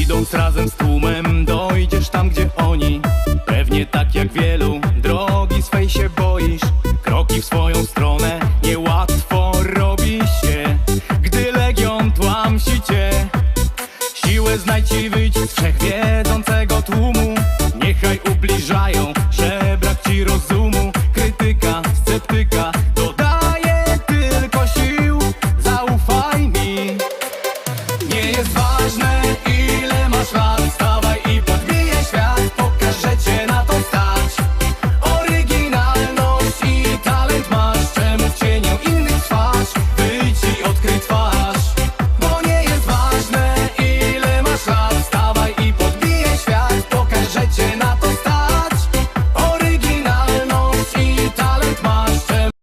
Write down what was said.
Idąc razem z tłumem dojdziesz tam, gdzie oni. Pewnie tak jak wielu, drogi swej się boisz. Kroki w swoją stronę